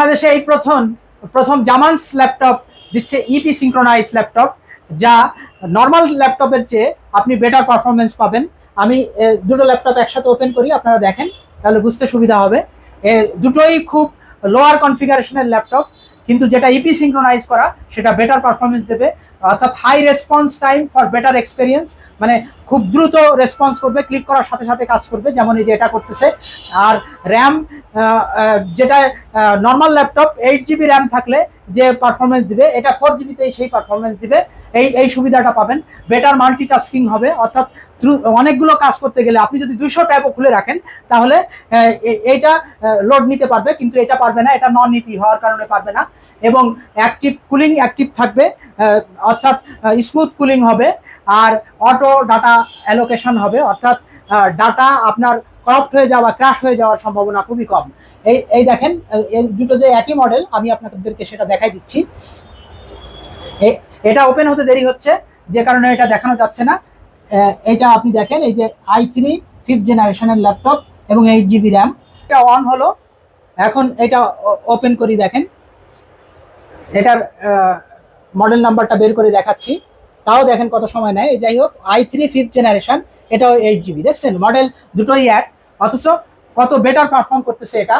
বাংলাদেশে এই প্রথম প্রথম জামান্স ল্যাপটপ দিচ্ছে E ইপি সিঙ্ক্রোনাইজ ল্যাপটপ, যা নর্মাল ল্যাপটপের চেয়ে আপনি বেটার পারফরমেন্স পাবেন। আমি দুটো ল্যাপটপ একসাথে ওপেন করি, আপনারা দেখেন, তাহলে বুঝতে সুবিধা হবে। দুটোই খুব লোয়ার কনফিগারেশনের ল্যাপটপ, কিন্তু যেটা E ইপি সিঙ্ক্রোনাইজ করা, সেটা বেটার পারফরমেন্স দেবে। অর্থাৎ high response time for better experience মানে খুব দ্রুত রেসপন্স করবে ক্লিক করার সাথে সাথে কাজ করবে, যেমন এই যে এটা করতেছে। আর র্যাম যেটা normal laptop eight GB RAM থাকলে যে পারফরমেন্স দিবে, এটা ফোর জিবিতেই সেই পারফরমেন্স দিবে। এই এই সুবিধাটা পাবেন। বেটার মাল্টিটাস্কিং হবে, অর্থাৎ অনেকগুলো কাজ করতে গেলে আপনি যদি দুশো ট্যাবও খুলে রাখেন, তাহলে এইটা লোড নিতে পারবে, কিন্তু এটা পারবে না, এটা নন ইপি হওয়ার কারণে পারবে না। এবং অ্যাক্টিভ কুলিং অ্যাক্টিভ থাকবে অর্থাৎ স্মুথ কুলিং হবে, আর অটো ডাটা অ্যালোকেশন হবে, অর্থাৎ ডাটা আপনার করাপ্ট হয়ে যাওয়া ক্র্যাশ হয়ে যাওয়ার সম্ভাবনা খুবই কম। এই এই দেখেন, এই দুটো যে একই মডেল আমি আপনাদেরকে সেটা দেখাই দিচ্ছি। এটা ওপেন হতে দেরি হচ্ছে, যে কারণে এটা দেখানো যাচ্ছে না। এটা আপনি দেখেন, এই যে আই থ্রি ফিফথ জেনারেশনের ল্যাপটপ এবং এইট জিবি র্যাম এটা অন হলো, এখন এটা ওপেন করি দেখেন। এটার মডেল নাম্বারটা বের করে দেখাচ্ছি। তাও দেখেন কত সময় নেয়। যাই হোক আই থ্রি ফিফথ জেনারেশন এটাও এইট জিবি দেখছেন মডেল দুটোই এক অথচ কত বেটার পারফর্ম করতেছে এটা।